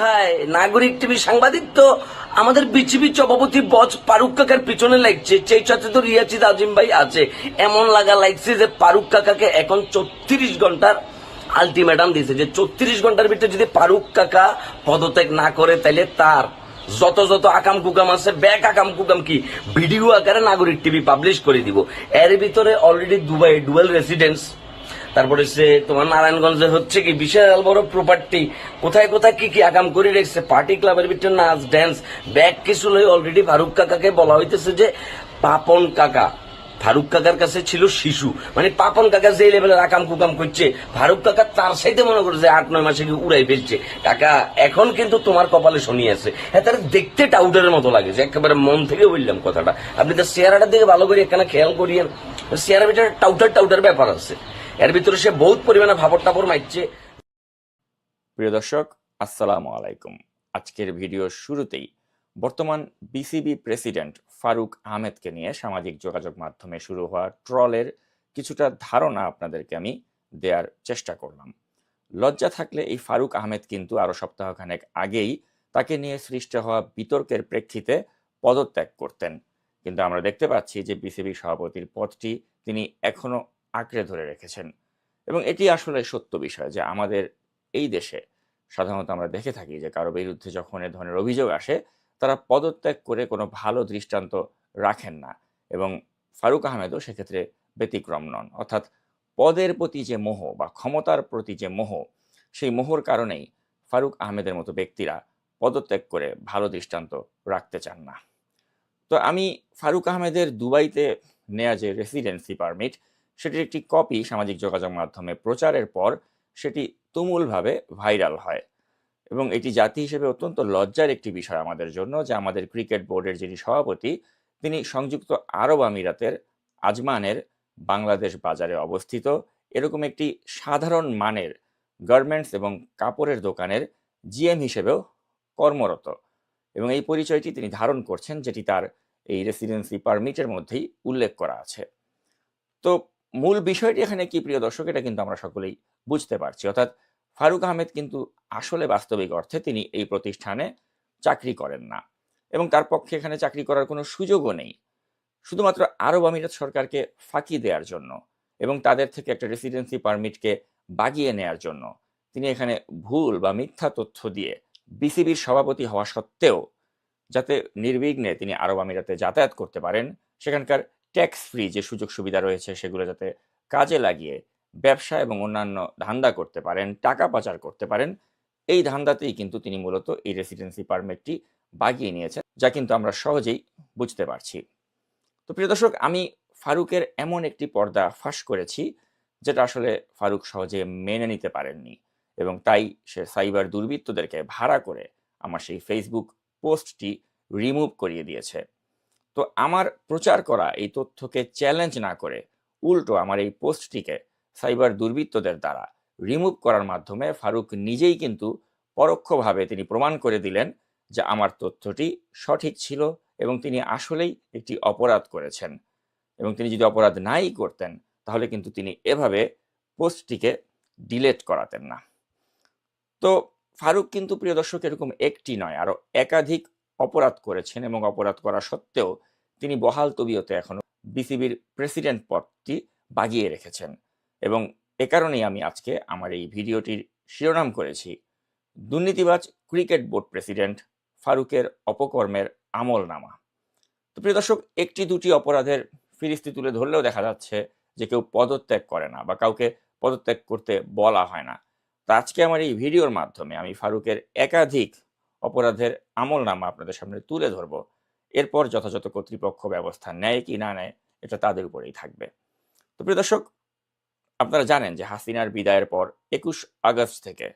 হ্যাঁ নাগরিক টিভি সাংবাদিক তো আমাদের বিচিবি সভাপতি বজ ফারুক কাকার পিছনে লাগছে। সেই সাথে তো রিয়াচিদ আজিম ভাই আছে। এমন লাগা লাগছে যে ফারুক কাকাকে এখন চৌত্রিশ ঘণ্টার আলটিমেটাম দিয়েছে। যে চৌত্রিশ ঘণ্টার ভিতরে যদি ফারুক কাকা পদত্যাগ না করে, তাহলে তার যত যত আকাম কুকাম আছে, ব্যাক আকাম কুকাম কি? ভিডিও আকারে নাগরিক টিভি পাবলিশ করে দিব। এর ভিতরে অলরেডি দুবাই ডুয়েল রেসিডেন্স তারপরে সে তোমার নারায়ণগঞ্জে হচ্ছে কি বিশাল বড় প্রপার্টি কোথায় কোথায় কি কি আগাম করে রেখেছে? পার্টি ক্লাবের ভিতরে নাচ ড্যান্স ব্যাগ কিছু লই অলরেডি ফারুক কাকাকে বলা হইতেছে যে, পাপন কাকা। ফারুক কাকার কাছে ছিল শিশু। মানে পাপন কাকা যে লেভেলের আকাম কুকাম করছে, ফারুক কাকা তার সাইতে মনে করছে আট, নয় মাসে কি উড়াই ফেলছে। কাকা, এখন কিন্তু তোমার কপালে শনি আছে। হ্যাঁ তার দেখতে টাউটারের মতো লাগে যে একেবারে মন থেকে বললাম কথাটা। আপনি তার চেহারাটার দিকে ভালো করে এখানে খেয়াল করিয়েন। চেহারার ভিতরে টাউটার টাউটার ব্যাপার আছে। এর ভিতরে সে বহুত পরিমাণে ভাবর টাপড় মারছে প্রিয় দর্শক, আসসালামু আলাইকুম। আজকের ভিডিওর শুরুতেই বর্তমান বিসিবি প্রেসিডেন্ট ফারুক আহমেদকে নিয়ে সামাজিক যোগাযোগ মাধ্যমে শুরু হওয়া ট্রলের কিছুটা ধারণা আপনাদেরকে আমি দেওয়ার চেষ্টা করলাম। লজ্জা থাকলে এই ফারুক আহমেদ কিন্তু আরও সপ্তাহখানেক আগেই তাকে নিয়ে সৃষ্টি হওয়া বিতর্কের প্রেক্ষিতে পদত্যাগ করতেন। কিন্তু আমরা দেখতে পাচ্ছি যে বিসিবি সভাপতির পদটি তিনি এখনও আঁকড়ে ধরে রেখেছেন। এবং এটি আসলে সত্য বিষয় যে আমাদের এই দেশে সাধারণত আমরা দেখে থাকি যে কারও বিরুদ্ধে যখন এ ধরনের অভিযোগ আসে, তারা পদত্যাগ করে কোনো ভালো দৃষ্টান্ত রাখেন না এবং ফারুক আহমেদও সেক্ষেত্রে ব্যতিক্রম নন। অর্থাৎ পদের প্রতি যে মোহ বা ক্ষমতার প্রতি যে মোহ, সেই মোহর কারণেই ফারুক আহমেদের মতো ব্যক্তিরা পদত্যাগ করে ভালো দৃষ্টান্ত রাখতে চান না। তো আমি ফারুক আহমেদের দুবাইতে নেয়া যে রেসিডেন্সি পারমিট সেটির একটি কপি সামাজিক যোগাযোগ মাধ্যমে প্রচারের পর সেটি তুমুলভাবে ভাইরাল হয়। এবং এটি জাতি হিসেবে অত্যন্ত লজ্জার একটি বিষয় আমাদের জন্য যে আমাদের ক্রিকেট বোর্ডের যিনি সভাপতি, তিনি সংযুক্ত আরব আমিরাতের আজমানের বাংলাদেশ বাজারে অবস্থিত। এরকম একটি সাধারণ মানের গার্মেন্টস এবং কাপড়ের দোকানের জিএম হিসেবেও কর্মরত। এবং এই পরিচয়টি তিনি ধারণ করছেন, যেটি তার এই রেসিডেন্সি পারমিটের মধ্যেই উল্লেখ করা আছে। তো মূল বিষয়টি এখানে কি, প্রিয় দর্শক? এটা কিন্তু আমরা সকলেই বুঝতে পারছি। অর্থাৎ ফারুক আহমেদ কিন্তু আসলে বাস্তবিক অর্থে তিনি এই প্রতিষ্ঠানে চাকরি করেন না এবং তার পক্ষে এখানে চাকরি করার কোনো সুযোগও নেই। শুধুমাত্র আরব আমিরাত সরকারকে ফাঁকি দেওয়ার জন্য এবং তাদের থেকে একটা রেসিডেন্সি পারমিটকে বাগিয়ে নেয়ার জন্য তিনি এখানে ভুল বা মিথ্যা তথ্য দিয়ে বিসিবির সভাপতি হওয়া সত্ত্বেও যাতে নির্বিঘ্নে তিনি আরব আমিরাতে যাতায়াত করতে পারেন, সেখানকার ট্যাক্স ফ্রি যে সুযোগ সুবিধা রয়েছে সেগুলো যাতে কাজে লাগিয়ে ব্যবসা এবং অন্যান্য ধান্দা করতে পারেন, টাকা পাচার করতে পারেন, এই ধান্দাতেই কিন্তু তিনি মূলত এই রেসিডেন্সি পারমিটটি বাগিয়ে নিয়েছেন, যা কিন্তু আমরা সহজেই বুঝতে পারছি। তো প্রিয় দর্শক, আমি ফারুকের এমন একটি পর্দা ফাঁস করেছি, যেটা আসলে ফারুক সহজে মেনে নিতে পারেননি এবং তাই সে সাইবার দুর্বৃত্তদেরকে ভাড়া করে আমার সেই ফেসবুক পোস্টটি রিমুভ করিয়ে দিয়েছে। তো আমার প্রচার করা এই তথ্যকে চ্যালেঞ্জ না করে উল্টো আমার এই পোস্টটিকে সাইবার দুর্বৃত্তদের দ্বারা রিমুভ করার মাধ্যমে ফারুক নিজেই কিন্তু পরোক্ষভাবে তিনি প্রমাণ করে দিলেন যে আমার তথ্যটি সঠিক ছিল এবং তিনি আসলেই একটি অপরাধ করেছেন। এবং তিনি যদি অপরাধ নাই করতেন, তাহলে কিন্তু তিনি এভাবে পোস্টটিকে ডিলেট করাতেন না। তো ফারুক কিন্তু প্রিয় দর্শক এরকম একটি নয় আরও একাধিক অপরাধ করেছেন এবং অপরাধ করা সত্ত্বেও তিনি বহাল তবিয়তে এখনও বিসিবির প্রেসিডেন্ট পদটি বাগিয়ে রেখেছেন। এবং এ কারণেই আমি আজকে আমার এই ভিডিওটির শিরোনাম করেছি, দুর্নীতিবাজ ক্রিকেট বোর্ড প্রেসিডেন্ট ফারুকের অপকর্মের আমল নামা তো প্রিয় দর্শক, একটি দুটি অপরাধের ফিরিস্তি তুলে ধরলেও দেখা যাচ্ছে যে কেউ পদত্যাগ করে না বা কাউকে পদত্যাগ করতে বলা হয় না। তো আজকে আমার এই ভিডিওর মাধ্যমে আমি ফারুকের একাধিক অপরাধের আমল নামা আপনাদের সামনে তুলে ধরব। এরপর যথাযথ কর্তৃপক্ষ ব্যবস্থা নেয় কি না নেয়, এটা তাদের উপরেই থাকবে। তো প্রিয় দর্শক, আপনারা জানেন যে হাসিনার বিদায়ের পর একুশ আগস্ট থেকে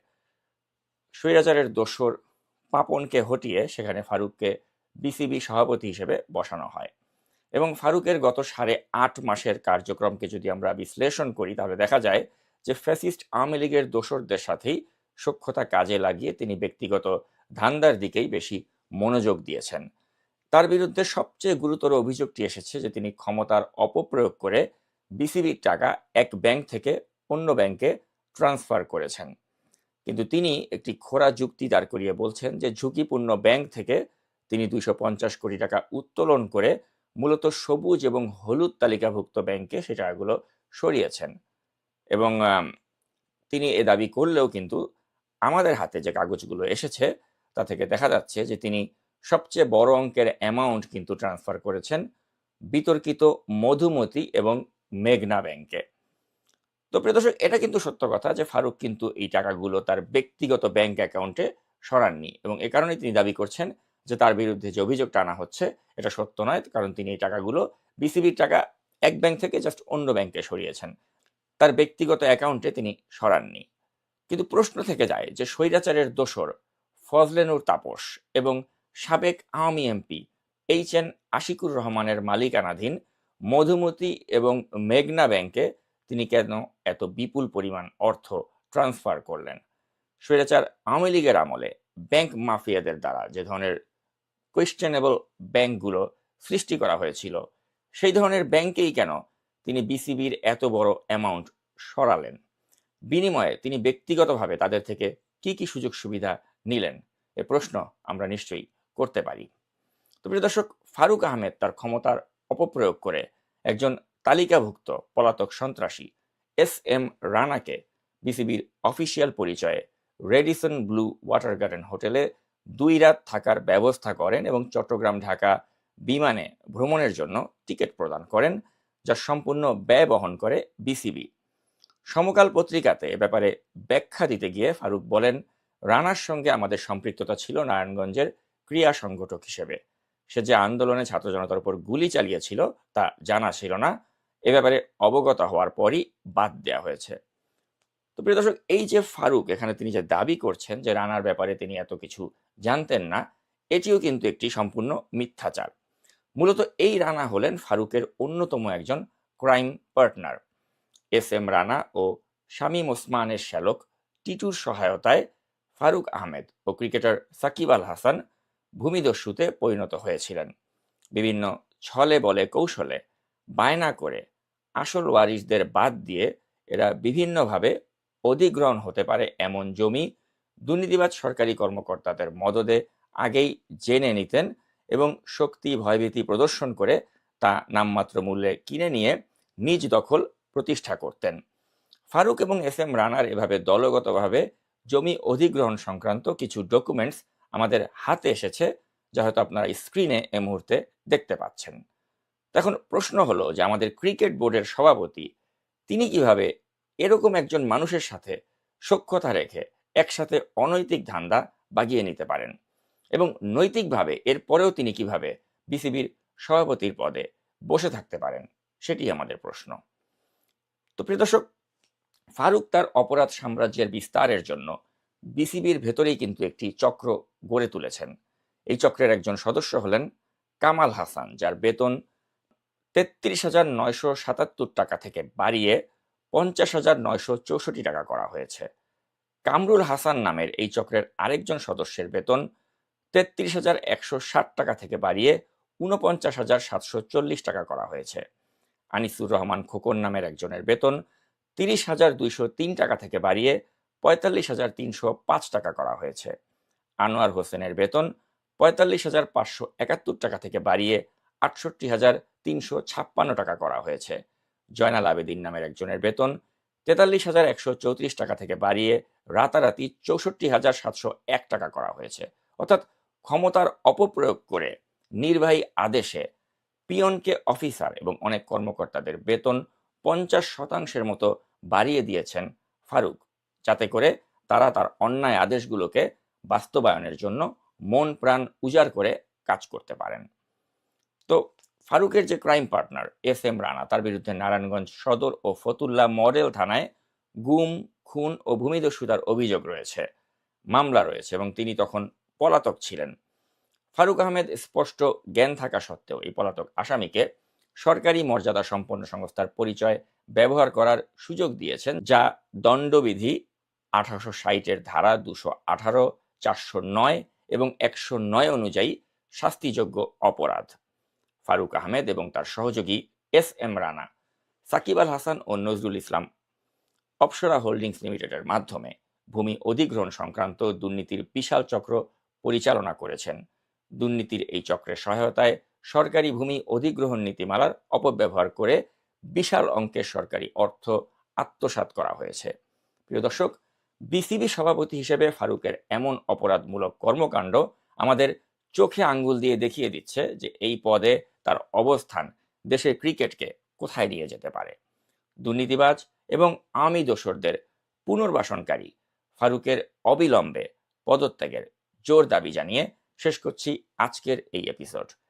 স্বৈরাচারের দোসর পাপনকে হটিয়ে সেখানে ফারুককে বিসিবি সভাপতি হিসেবে বসানো হয়। এবং ফারুকের গত সাড়ে আট মাসের কার্যক্রমকে যদি আমরা বিশ্লেষণ করি, তাহলে দেখা যায় যে ফ্যাসিস্ট আওয়ামী লীগের দোসরদের সাথেই সক্ষতা কাজে লাগিয়ে তিনি ব্যক্তিগত ধান্দার দিকেই বেশি মনোযোগ দিয়েছেন। তার বিরুদ্ধে সবচেয়ে গুরুতর অভিযোগটি এসেছে যে তিনি ক্ষমতার অপপ্রয়োগ করে বিসিবির টাকা এক ব্যাংক থেকে অন্য ব্যাংকে ট্রান্সফার করেছেন। কিন্তু তিনি একটি খোরা যুক্তি দাঁড় করিয়ে বলছেন যে ঝুঁকিপূর্ণ ব্যাংক থেকে তিনি দুইশো পঞ্চাশ কোটি টাকা উত্তোলন করে মূলত সবুজ এবং হলুদ তালিকাভুক্ত ব্যাংকে সে টাকাগুলো সরিয়েছেন। এবং তিনি এ দাবি করলেও কিন্তু আমাদের হাতে যে কাগজগুলো এসেছে তা থেকে দেখা যাচ্ছে যে তিনি সবচেয়ে বড় অঙ্কের অ্যামাউন্ট কিন্তু ট্রান্সফার করেছেন বিতর্কিত মধুমতি এবং মেঘনা ব্যাংকে তো প্রিয় দর্শক, এটা কিন্তু সত্য কথা যে ফারুক কিন্তু এই টাকাগুলো তার ব্যক্তিগত ব্যাংক অ্যাকাউন্টে সরাননি এবং এ কারণেই তিনি দাবি করছেন যে তার বিরুদ্ধে যে অভিযোগ টানা হচ্ছে, এটা সত্য নয় কারণ তিনি এই টাকাগুলো বিসিবির টাকা এক ব্যাংক থেকে জাস্ট অন্য ব্যাংকে সরিয়েছেন। তার ব্যক্তিগত অ্যাকাউন্টে তিনি সরাননি। কিন্তু প্রশ্ন থেকে যায় যে স্বৈরাচারের দোসর ফজলেনুর তাপস এবং সাবেক Awami MP H N Ashikur রহমানের মালিকানাধীন মধুমতি এবং মেঘনা ব্যাংকে তিনি কেন এত বিপুল পরিমাণ অর্থ ট্রান্সফার করলেন? স্বৈরাচার আওয়ামী লীগের আমলে ব্যাংক মাফিয়াদের দ্বারা যে ধরনের কোয়েশ্চেনেবল ব্যাংকগুলো সৃষ্টি করা হয়েছিল, সেই ধরনের ব্যাংকেই কেন তিনি বিসিবির এত বড় অ্যামাউন্ট সরালেন? বিনিময়ে তিনি ব্যক্তিগতভাবে তাদের থেকে কি কি সুযোগ সুবিধা নিলেন। এ প্রশ্ন আমরা নিশ্চয়ই করতে পারি। তো প্রিয় দর্শক, ফারুক আহমেদ তার ক্ষমতার অপপ্রয়োগ করে একজন তালিকাভুক্ত পলাতক সন্ত্রাসী এস এম রানাকে বিসিবির অফিসিয়াল পরিচয়ে রেডিসন ব্লু ওয়াটার গার্ডেন হোটেলে দুই রাত থাকার ব্যবস্থা করেন এবং চট্টগ্রাম ঢাকা বিমানে ভ্রমণের জন্য টিকিট প্রদান করেন, যা সম্পূর্ণ ব্যয় বহন করে বিসিবি। সমকাল পত্রিকাতে এ ব্যাপারে ব্যাখ্যা দিতে গিয়ে ফারুক বলেন রানার সঙ্গে আমাদের সম্পৃক্ততা ছিল নারায়ণগঞ্জের ক্রিয়া সংগঠক হিসেবে। সে যে আন্দোলনে ছাত্র জনতার উপর গুলি চালিয়েছিল তা জানা ছিল না। এ ব্যাপারে অবগত হওয়ার পরই বাদ দেওয়া হয়েছে। তো প্রিয় দর্শক, এই যে ফারুক, এখানে তিনি যে দাবি করছেন যে রানার ব্যাপারে তিনি এত কিছু জানতেন না, এটিও কিন্তু একটি সম্পূর্ণ মিথ্যাচার। মূলত এই রানা হলেন ফারুকের অন্যতম একজন crime partner. S M Rana ও শামীম ওসমানের শ্যালক টিটুর সহায়তায় ফারুক আহমেদ ও ক্রিকেটার সাকিব আল হাসান ভূমিদস্যুতে পরিণত হয়েছিলেন। বিভিন্ন ছলে বলে কৌশলে বায়না করে আসল ওয়ারিসদের বাদ দিয়ে এরা বিভিন্নভাবে অধিগ্রহণ হতে পারে এমন জমি দুর্নীতিবাদ সরকারি কর্মকর্তাদের মদদে আগেই জেনে নিতেন এবং শক্তি, ভয়ভীতি প্রদর্শন করে তা নামমাত্র মূল্যে কিনে নিয়ে নিজ দখল প্রতিষ্ঠা করতেন। ফারুক এবং এস এম রানার এভাবে দলগতভাবে জমি অধিগ্রহণ সংক্রান্ত কিছু ডকুমেন্টস আমাদের হাতে এসেছে, যা হয়তো আপনারা স্ক্রিনে এ মুহূর্তে দেখতে পাচ্ছেন। এখন প্রশ্ন হলো যে আমাদের ক্রিকেট বোর্ডের সভাপতি, তিনি কীভাবে এরকম একজন মানুষের সাথে সখ্যতা রেখে একসাথে অনৈতিক ধান্দা বাগিয়ে নিতে পারেন? এবং নৈতিকভাবে এরপরেও তিনি কীভাবে বিসিবির সভাপতির পদে বসে থাকতে পারেন? সেটি আমাদের প্রশ্ন। তো প্রিয় দর্শক ফারুক তার অপরাধ সাম্রাজ্যের বিস্তারের জন্য বিসিবির ভেতরেই কিন্তু একটি চক্র গড়ে তুলেছেন। এই চক্রের একজন সদস্য হলেন কামাল হাসান, যার বেতন তেত্রিশ হাজার নয়শো সাতাত্তর টাকা থেকে বাড়িয়ে পঞ্চাশ হাজার নয়শো চৌষট্টি টাকা করা হয়েছে। কামরুল হাসান নামের এই চক্রের আরেকজন সদস্যের বেতন তেত্রিশ হাজার একশো ষাট টাকা থেকে বাড়িয়ে ঊনপঞ্চাশ হাজার সাতশো চল্লিশ টাকা করা হয়েছে। আনিসুর রহমান খোকন নামের একজনের বেতন তিরিশ হাজার দুইশো তিন টাকা থেকে বাড়িয়ে পঁয়তাল্লিশ হাজার তিনশো পাঁচ টাকা করা হয়েছে। আনোয়ার হোসেনের বেতন পঁয়তাল্লিশ হাজার পাঁচশো একাত্তর টাকা থেকে বাড়িয়ে আটষট্টি হাজার তিনশো ছাপ্পান্ন টাকা করা হয়েছে। জয়নাল আবেদিন নামের একজনের বেতন তেতাল্লিশ হাজার একশো চৌত্রিশ টাকা থেকে বাড়িয়ে রাতারাতি চৌষট্টি হাজার সাতশো এক টাকা করা হয়েছে। অর্থাৎ ক্ষমতার অপপ্রয়োগ করে নির্বাহী আদেশে পিয়নকে অফিসার এবং অনেক কর্মকর্তাদের বেতন পঞ্চাশ শতাংশের মতো বাড়িয়ে দিয়েছেন ফারুক, যাতে করে তারা তার অন্যায় আদেশগুলোকে বাস্তবায়নের জন্য মন প্রাণ উজাড় করে কাজ করতে পারেন। তো ফারুকের যে crime partner S M Rana, তার বিরুদ্ধে নারায়ণগঞ্জ সদর ও ফতুল্লা মডেল থানায় গুম, খুন ও ভূমিদস্যুতার অভিযোগ রয়েছে, মামলা রয়েছে এবং তিনি তখন পলাতক ছিলেন। ফারুক আহমেদ স্পষ্ট জ্ঞান থাকা সত্ত্বেও এই পলাতক আসামিকে সরকারি মর্যাদা সম্পন্ন সংস্থার পরিচয় ব্যবহার করার সুযোগ দিয়েছেন, যা দণ্ডবিধি আঠারোশো ষাটের ধারা দুশো আঠারো, চারশো নয় এবং একশো নয় অনুযায়ী শাস্তিযোগ্য অপরাধ। ফারুক আহমেদ এবং তার সহযোগী এস এম রানা, সাকিব আল হাসান ও নজরুল ইসলাম অপসরা হোল্ডিংস লিমিটেডের মাধ্যমে ভূমি অধিগ্রহণ সংক্রান্ত দুর্নীতির বিশাল চক্র পরিচালনা করেছেন। দুর্নীতির এই চক্রের সহায়তায় সরকারি ভূমি অধিগ্রহণ নীতিমালার অপব্যবহার করে বিশাল অঙ্কের সরকারি অর্থ আত্মসাৎ করা হয়েছে। প্রিয় দর্শক, বিসিবি সভাপতি হিসেবে ফারুকের এমন অপরাধমূলক কর্মকাণ্ড আমাদের চোখে আঙ্গুল দিয়ে দেখিয়ে দিচ্ছে যে এই পদে তার অবস্থান দেশের ক্রিকেটকে কোথায় নিয়ে যেতে পারে। দুর্নীতিবাজ এবং আমি দোসরদের পুনর্বাসনকারী ফারুকের অবিলম্বে পদত্যাগের জোর দাবি জানিয়ে শেষ করছি আজকের এই এপিসোড।